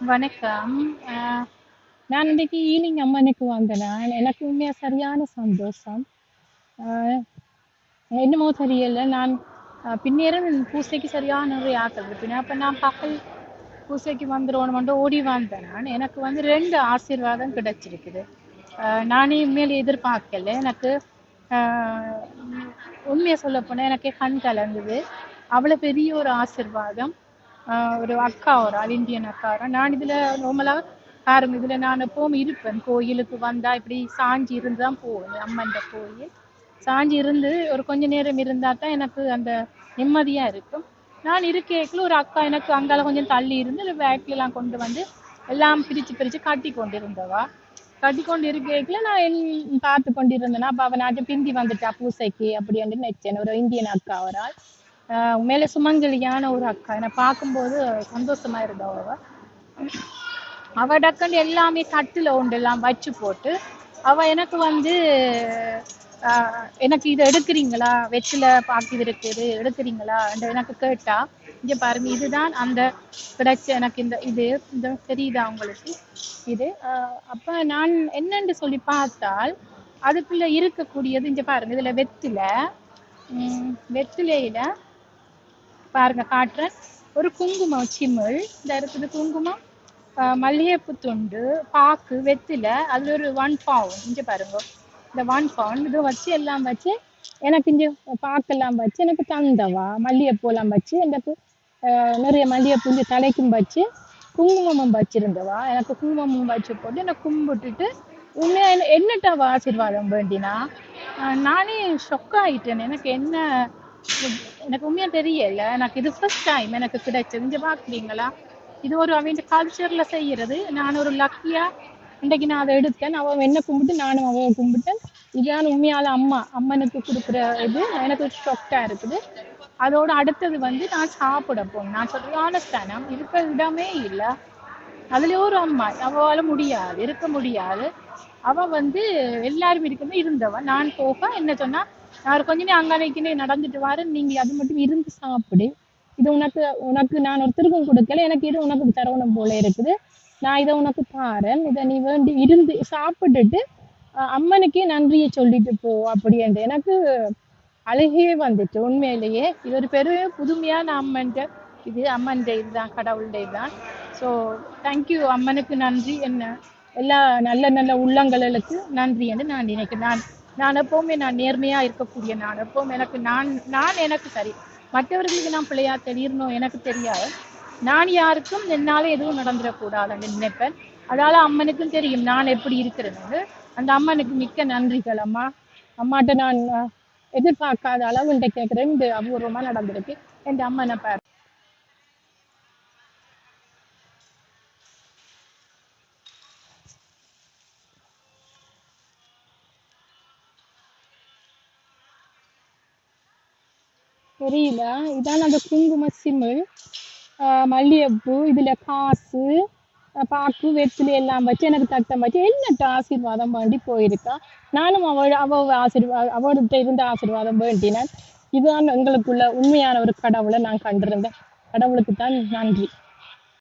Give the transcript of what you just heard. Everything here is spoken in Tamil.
வணக்கம். நான் இன்னைக்கு ஈவினிங் அம்மனுக்கு வந்தேன். எனக்கு உண்மையாக சரியான சந்தோஷம். என்னமோ தெரியல. நான் பின்னேரம் பூசைக்கு சரியான நிறைய ஆட்கள் இருப்பின. நான் பகல் பூசைக்கு வந்துருவோணுமெண்டு ஓடி வந்தேன் நான். எனக்கு வந்து ரெண்டு ஆசீர்வாதம் கிடைச்சிருக்குது. நானே உண்மையிலே எதிர்பார்க்கல. எனக்கு உண்மையை சொல்ல போனால் எனக்கு கண் கலந்தது அவ்வளோ பெரிய ஒரு ஆசிர்வாதம் ஒரு அக்கா ஒரு ஆள் இந்தியன் அக்கா. நான் இதுல நார்மலா பாருங்க இதுல நான் எப்பவும் இருப்பேன். கோயிலுக்கு வந்தா இப்படி சாஞ்சி இருந்து தான் போவேன். அம்மன்ட கோயில். சாஞ்சி இருந்து ஒரு கொஞ்ச நேரம் இருந்தா தான் எனக்கு அந்த நிம்மதியா இருக்கும். நான் இருக்கைக்குள்ள ஒரு அக்கா எனக்கு அங்கால கொஞ்சம் தள்ளி இருந்து ஒரு வேக்லலாம் கொண்டு வந்து எல்லாம் பிரிச்சு பிரிச்சு கட்டி கொண்டிருந்தவா. கட்டிக்கொண்டு இருக்கைக்குள்ள நான் என் பார்த்து கொண்டிருந்தேன்னா அப்ப அவ பிந்தி வந்துட்டா பூசைக்கு அப்படின்னு நினைச்சேன். ஒரு இந்தியன் அக்கா ஒரு ஆள். அ சுமங்கலியான ஒரு அக்கா. என்னை பார்க்கும்போது சந்தோஷமா இருந்தவ அவ. அவ டக்குன்னு எல்லாமே தட்டுல ஒண்டெல்லாம் வச்சு போட்டு, அவ எனக்கு வந்து எனக்கு இதை எடுக்கிறீங்களா வெற்றில பாக்கி இது இருக்குது. எடுக்கிறீங்களா எனக்கு கேட்டா, இங்க பாருங்க இதுதான் அந்த கிடைச்ச எனக்கு இந்த இது. இந்த தெரியுதா உங்களுக்கு? இது. அப்ப நான் என்னன்னு சொல்லி பார்த்தால், அதுக்குள்ள இருக்கக்கூடியது இங்க பாருங்க. இதுல வெத்தில, ம் வெத்திலையில பாருங்க காட்டுறேன். ஒரு குங்குமம் சிமிழ். இந்த இருக்குது குங்குமம். அ மல்லிகைப்பூ துண்டு, பாக்கு, வெத்தில, அதுல ஒரு ஒன் பவுன். இங்க பாருங்க. இந்த ஒன் பவுன் இது வச்சு எல்லாம் வச்சு எனக்கு இங்க பாக்கெல்லாம் வச்சு எனக்கு தந்தவா. மல்லிகைப்பூலாம் வச்சு எனக்கு நிறைய மல்லிகைப்பூ இங்க தலைக்கும் வச்சு, குங்குமமும் வச்சிருந்தவா. எனக்கு குங்குமமும் வச்சு போட்டு என்னை கும்பிட்டுட்டு, உண்மையா என்ன என்னட்ட ஆசீர்வாதம் வேண்டினா, நானே ஷொக் ஆயிட்டேன். எனக்கு என்ன எனக்கு உண்மையா தெரியல. எனக்கு இது ஃபர்ஸ்ட் டைம் எனக்கு கிடைச்சது. இங்க பார்க்குறீங்களா? இது ஒரு அவன் கல்ச்சர்ல செய்யறது. நான் ஒரு லக்கியா இன்றைக்கு நான் அதை எடுத்தேன். அவ என்ன கும்பிட்டு நானும் அவன் கும்பிட்டேன். இதான் உண்மையால அம்மா. அம்மனுக்கு கொடுக்குற இது. எனக்கு ஷொக்கா இருக்குது. அதோட அடுத்தது வந்து நான் சாப்பிட போனேன். நான் சொல்றது ஸ்தனம். இருக்க இடமே இல்ல. அதுல ஒரு அம்மா. அவளால முடியாது. இருக்க முடியாது. அவ வந்து எல்லாரும் இருக்கிறது இருந்தவ. நான் போக என்ன சொன்னா, நான் கொஞ்ச நேரம் அங்கனைக்குனே நடந்துட்டு வாரேன். நீங்க அது மட்டும் இருந்து சாப்பிடு. இது உனக்கு உனக்கு நான் ஒருத்தருக்கும் கொடுக்கல எனக்கு இது உனக்கு தரணும் போல இருக்குது. நான் இதை உனக்கு தாரேன். இத நீ வேண்டி இருந்து சாப்பிட்டுட்டு, அம்மனுக்கே நன்றியை சொல்லிட்டு போ அப்படின்ட்டு. எனக்கு அழுகையே வந்துச்சு உண்மையிலேயே. இது ஒரு பெரிய புதுமையான அம்மன்ட்டு இது அம்மன்ட இதுதான். கடவுள்ட இதுதான். ஸோ தேங்க் யூ அம்மனுக்கு நன்றி. என்ன எல்லா நல்ல நல்ல உள்ளங்களுக்கு நன்றி என்று நான் நினைக்கிறேன். நான் நான் எப்பவுமே நான் நேர்மையா இருக்கக்கூடிய நான். எப்பவும் எனக்கு நான் நான் எனக்கு சரி. மற்றவர்களுக்கு நான் பிள்ளையா தெரியணும் எனக்கு தெரியாது. நான் யாருக்கும் என்னால எதுவும் நடந்துடக்கூடாதுன்னு நினைப்பேன். அதால அம்மனுக்கும் தெரியும் நான் எப்படி இருக்கிறேன்னு. அந்த அம்மனுக்கு மிக்க நன்றிகள் அம்மா. அம்மாட்ட நான் எதிர்பார்க்காத அளவு இன்றைக்கு எனக்கு 2 அபூர்வமா நடந்திருக்கு. என் அம்மனை பாரு. தெரியல. இதான் அந்த குங்கும சிமிழ். மல்லிகைப்பூ, இதுல காசு, பாக்கு, வெற்றிலை எல்லாம் வச்சு எனக்கு தட்டம் வச்சு என்னட்ட ஆசீர்வாதம் வேண்டி போயிருக்கா. நானும் அவள் அவ ஆசீர்வாதம் அவர்கிட்ட இருந்து ஆசீர்வாதம் வேண்டினேன். இதுதான் எங்களுக்குள்ள உண்மையான ஒரு கடவுளை நான் கண்டிருந்தேன். கடவுளுக்கு தான் நன்றி.